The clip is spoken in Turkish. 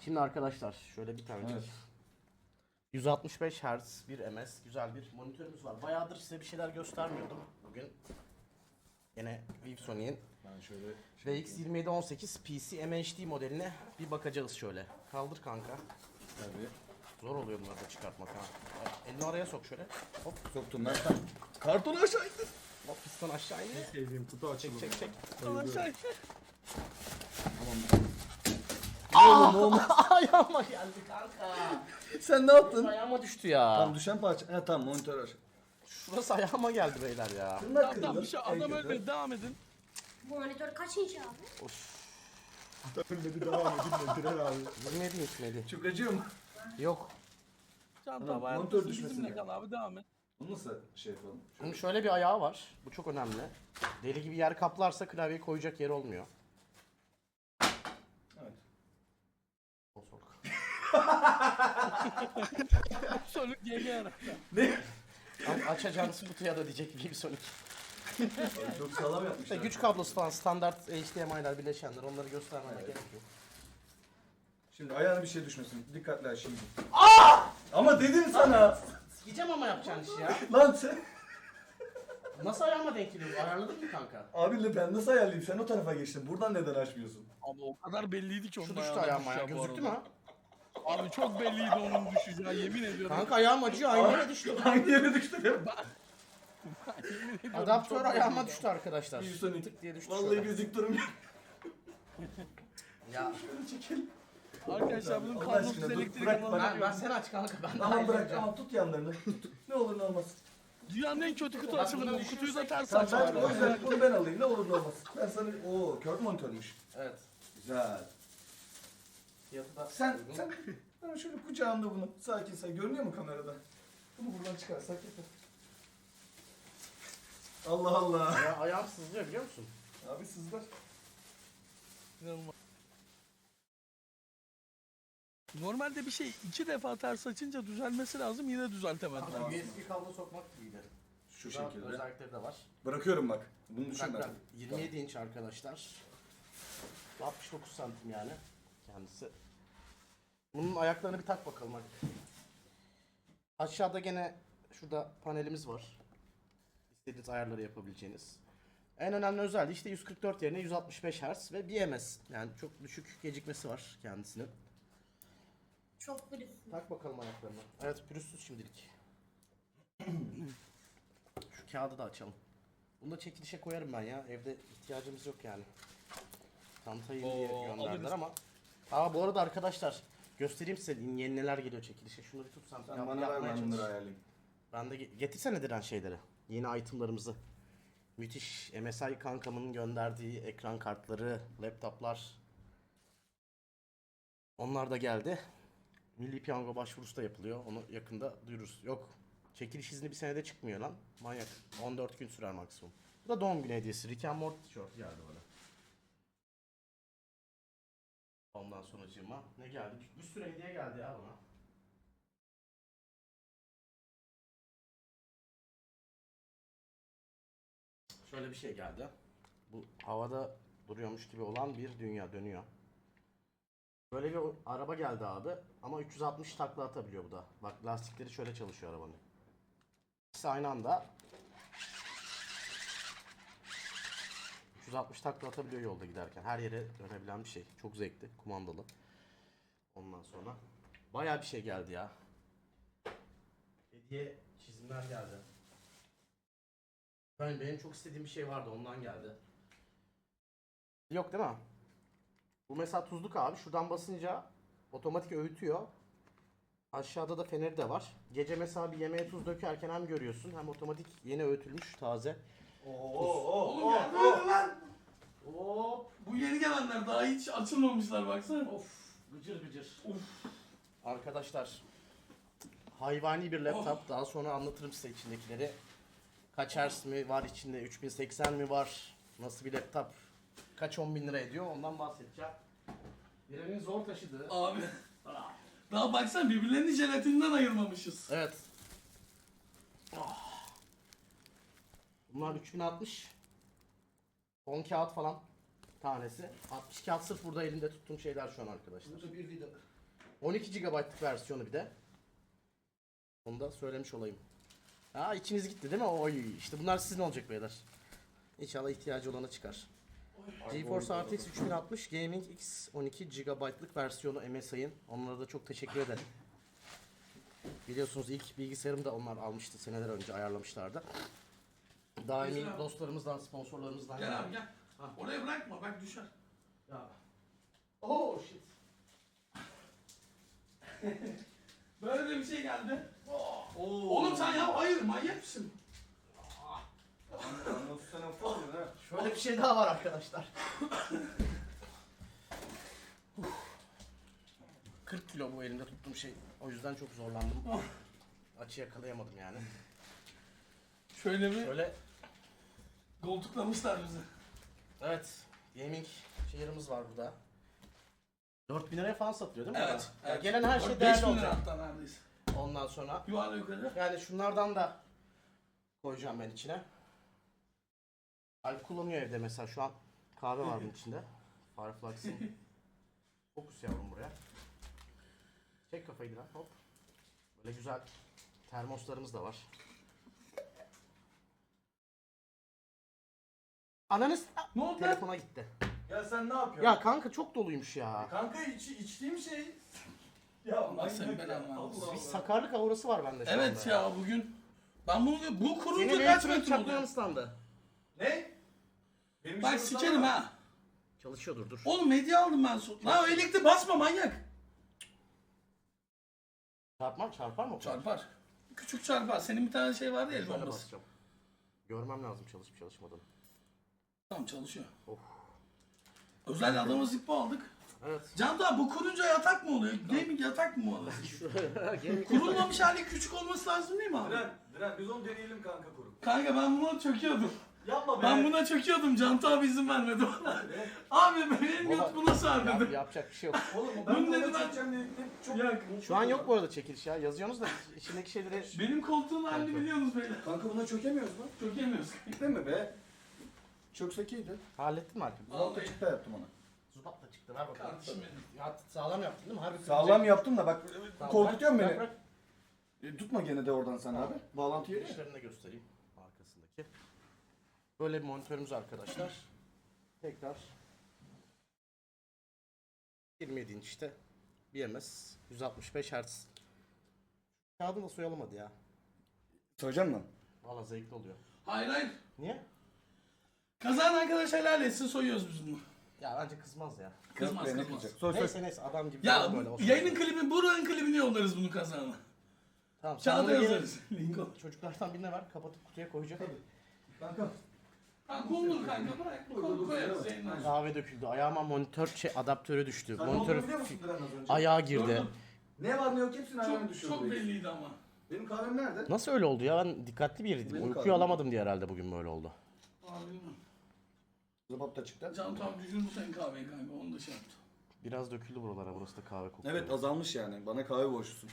Şimdi arkadaşlar şöyle bir tane Evet. 165 Hz bir MS güzel bir monitörümüz var. Bayağıdır size bir şeyler göstermiyordum. Bugün yine Ben şöyle VX2718 PC MHD modeline bir bakacağız şöyle. Kaldır kanka. tabii Zor oluyor bunları da çıkartmak ha. Elini araya sok şöyle. Hop soktum ben. Sen kartonu aşağı indir. hop piston aşağı in. Sevdiğim kutu açıldı. Çek çek çek. Aşağı. Oğlum oğlum. Ayağıma geldi kanka. Sen ne yaptın? Ayağıma düştü ya. Tamam düşen parça. He tamam monitör aç. Şurası ayağıma geldi beyler ya. Bunlar Tamam tamam bir şey adam ölmedi devam edin. Bu monitör kaç inç abi? Ölmedi devam edin Nedir abi. 27 inç miydi? Çok acıyor mu? Yok. Tamam Tamam, monitör düşmesin Bizimle diye. kal abi devam et. Bunu nasıl şey yapalım? Bunun şöyle bir ayağı var. Bu çok önemli. Deli gibi yer kaplarsa klavyeyi koyacak yer olmuyor. Evet. O soğuk. Sönük GG yarar. Ne? Ama açacağınız kutuya da diyecek gibi Sonic. Çok sağlam İşte yapmışlar. güç kablosu falan standart HDMI'ler bileşenler onları göstermeye gerek yok. Şimdi ayağına bir şey düşmesin. Dikkatli aç şimdi. Ama dedim sana. Sikeceğim ama yapacağın işi ya. Lan sen. Nasıl ayağıma denk geliyor? Ayarladın mı kanka? Abi ben nasıl ayarlayayım? Sen o tarafa geçtin. Buradan neden açmıyorsun? Abi o kadar belliydi ki onun Şu düştü ayağıma ya. Gözüktü mü ha? Abi çok belliydi onun düşeceği yemin ediyorum. Kanka ayağım acıyor. Aynı yere düştü. Hangi yere düştü benim? Yemin ediyorum Adaptör çok ayağıma belliydi. düştü arkadaşlar. Bir Sonic. Tık diye düştü Vallahi şöyle. durum yok. Ya Çekil. Arkadaşlar bunun Allah kablosuz aşkına, dur, elektrik bırak alanı bana. ben, ben sen aç kanka ben Tamam bırak tamam tut yanlarını. ne olur ne olmaz. Dünyanın en kötü kutu açılımı. Bu kutuyu da ters Tamam ben o yüzden bunu ben alayım ne olur ne olmaz. Ben sana o kör monitörmüş. Evet. Güzel. Fiyatı da Sen uygun. sen ben şöyle kucağında bunu sakin sen görünüyor mu kamerada? Bunu buradan çıkarsak yeter. Allah Allah. Ya, ayağım sızlıyor biliyor musun? Abi sızlar. İnanılmaz. Normalde bir şey iki defa ters açınca düzelmesi lazım yine düzeltemedim. Ama USB kablo sokmak gibiydi. Şu Daha şekilde. Özellikleri de var. Bırakıyorum bak. Bunu düşün Bak, bak, 27 inç arkadaşlar. 69 santim yani kendisi. Bunun ayaklarını bir tak bakalım hadi. Aşağıda gene şurada panelimiz var. İstediğiniz ayarları yapabileceğiniz. En önemli özelliği işte 144 yerine 165 Hz ve BMS. Yani çok düşük gecikmesi var kendisinin. Çok pürüzsüz. Tak bakalım ayaklarını. Evet pürüzsüz şimdilik. Şu kağıdı da açalım. Bunu da çekilişe koyarım ben ya. Evde ihtiyacımız yok yani. Çantayı diye Oo, gönderdiler alırız. ama. Aa bu arada arkadaşlar göstereyim size yeni neler geliyor çekilişe. Şunu bir tutsam. Sen bana ver ben bunları ayarlayayım. Ben de ge- getirsene Diren şeyleri. Yeni itemlarımızı. Müthiş MSI kankamın gönderdiği ekran kartları, laptoplar. Onlar da geldi. Milli Piyango başvurusu da yapılıyor. Onu yakında duyururuz. Yok. Çekiliş izni bir senede çıkmıyor lan. Manyak. 14 gün sürer maksimum. Bu da doğum günü hediyesi. Rick and Morty tişört geldi bana. Ondan sonracığıma ne geldi? Bir sürü hediye geldi ya bana. Şöyle bir şey geldi. Bu havada duruyormuş gibi olan bir dünya dönüyor. Böyle bir araba geldi abi ama 360 takla atabiliyor bu da. Bak lastikleri şöyle çalışıyor arabanın. İkisi aynı anda 360 takla atabiliyor yolda giderken. Her yere dönebilen bir şey. Çok zevkli, kumandalı. Ondan sonra bayağı bir şey geldi ya. Hediye çizimler geldi. Ben benim çok istediğim bir şey vardı ondan geldi. Yok değil mi? Bu mesela tuzluk abi. Şuradan basınca otomatik öğütüyor. Aşağıda da feneri de var. Gece mesela bir yemeğe tuz dökerken hem görüyorsun hem otomatik yeni öğütülmüş taze. Oo oo Oğlum oo geldi oo. lan. Hop! Bu yeni gelenler daha hiç açılmamışlar baksana. Of! Gıcır gıcır. Arkadaşlar hayvani bir laptop. Daha sonra anlatırım size içindekileri. Kaç hertz mi var içinde? 3080 mi var? Nasıl bir laptop? Kaç 10 bin lira ediyor? Ondan bahsedeceğim. Birinin zor taşıdığı. Abi. Daha baksana birbirlerini jelatinden ayırmamışız. Evet. Ah. Bunlar 3060. 10 kağıt falan. tanesi. 62 at sırf burada elimde tuttuğum şeyler şu an arkadaşlar. Burada bir vida. 12 GB'lık versiyonu bir de. Onu da söylemiş olayım. Aa içiniz gitti değil mi? Oy işte bunlar sizin olacak beyler. İnşallah ihtiyacı olana çıkar. GeForce RTX 3060 Gaming X 12 GB'lık versiyonu MSI'ın. Onlara da çok teşekkür ederim. Biliyorsunuz ilk bilgisayarımı da onlar almıştı seneler önce ayarlamışlardı. Daimi Mesela- dostlarımızdan, sponsorlarımızdan. Gel abi gel. Ha. Oraya bırakma bak düşer. Ya. Oh shit. Böyle de bir şey geldi. Oğlum sen ya hayır manyak mısın? Nasıl sen ufak ha? Şöyle bir şey daha var arkadaşlar. 40 kilo bu elimde tuttuğum şey. O yüzden çok zorlandım. Açı yakalayamadım yani. Şöyle bir Şöyle koltuklamışlar bizi. evet gaming şeylerimiz var burada. 4000 liraya falan satılıyor değil mi? Evet. burada? Evet. Gelen her şey 5 değerli bin lira olacak. hatta neredeyse. Ondan sonra Yuvarla yukarı. yani şunlardan da koyacağım ben içine. Alp kullanıyor evde mesela şu an kahve var bunun içinde. Fireflux'ın. Fokus yavrum buraya. Çek kafayı biraz hop. Böyle güzel termoslarımız da var. Ananız Ne oldu lan? telefona gitti. Ya sen ne yapıyorsun? Ya kanka çok doluymuş ya. Kanka iç, içtiğim şey... Ya Allah seni manyak ya. Allah Bir Allah. sakarlık aurası var bende şu Evet anda ya bugün ben bunu bu kurunca Senin kaç elektronik metre çakmağın oluyor? ıslandı. Ne? Benim Bak işim sikerim sana- ha. Çalışıyordur dur. Oğlum medya aldım ben son. Lan elekte basma manyak. Çarpmar çarpar mı? o kadar? Çarpar. Küçük çarpar. Senin bir tane şey vardı ya el Şöyle bombası. basacağım. Görmem lazım çalışıp çalışmadığını. Tamam çalışıyor. Of. Özel adamı zippo aldık. Evet. Can daha bu kurunca yatak mı oluyor? Gaming yatak mı oluyor? Kurulmamış hali küçük olması lazım değil mi abi? Diren, Diren biz onu deneyelim kanka kuru. Kanka ben buna çöküyordum. Yapma be. Ben buna çöküyordum. Canta abi izin vermedi bana. abi benim göt buna sar Yap- dedi. yapacak bir şey yok. Oğlum Bunu ben bunu dedim ben- çekeceğim dedim. Çok... Ya, Şu an yok bu arada çekiliş ya. Yazıyorsunuz da içindeki şeyleri benim koltuğun halini biliyorsunuz beyler. Kanka buna çökemiyoruz lan. Çökemiyoruz. Değil mi be? Çöksek iyiydi. hallettin mi Alp? Zalta çıktı yaptım ona. Zubat da çıktı ver bakalım. Kardeşim benim. Ya sağlam yaptın değil mi? Harbi Sağlam yaptım da bak Tamam, korkutuyorsun bırak, beni. bırak, E, tutma gene de oradan sen abi. Bağlantı bırak. yeri. Girişlerini de göstereyim arkasındaki. Böyle bir monitörümüz arkadaşlar. Tekrar 27 inç işte. BMS 165 Hz. Kağıdı da soyalım hadi ya. Söyleyeceğim mi? Valla zevkli oluyor. Hayır hayır. Niye? Kazanan arkadaş helal etsin soyuyoruz biz bunu. Ya bence kızmaz ya. Kızmaz Yok kızmaz. Soy soy. Neyse neyse adam gibi Ya böyle olsun. yayının klibi, buranın klibini yollarız bunu kazanana. Tamam sen bunu gelin- yazarız. Linko. Çocuklardan birine ver kapatıp kutuya koyacak. Kanka. Ha kumdur kanka bırak. Kol koyarız yayınlar. Kahve döküldü. Ayağıma monitör şey adaptörü düştü. Sen ne Monitörü olduğunu biliyor musun Diren az önce? ayağa girdi. Gördüm. Ne var ne yok hepsini ayağına Çok, düşürdü. çok belliydi ama. Benim kahvem nerede? Nasıl öyle oldu ya? Ben dikkatli bir yeriydim. Benim Uykuyu kahvem. alamadım diye herhalde bugün böyle oldu. Abi bilmiyorum. Zıbap da çıktı. Can tam düşürdü senin kahveyi kanka onu da şey yaptı. Biraz döküldü buralara. Burası da kahve kokuyor. Evet azalmış yani. Bana kahve borçlusun.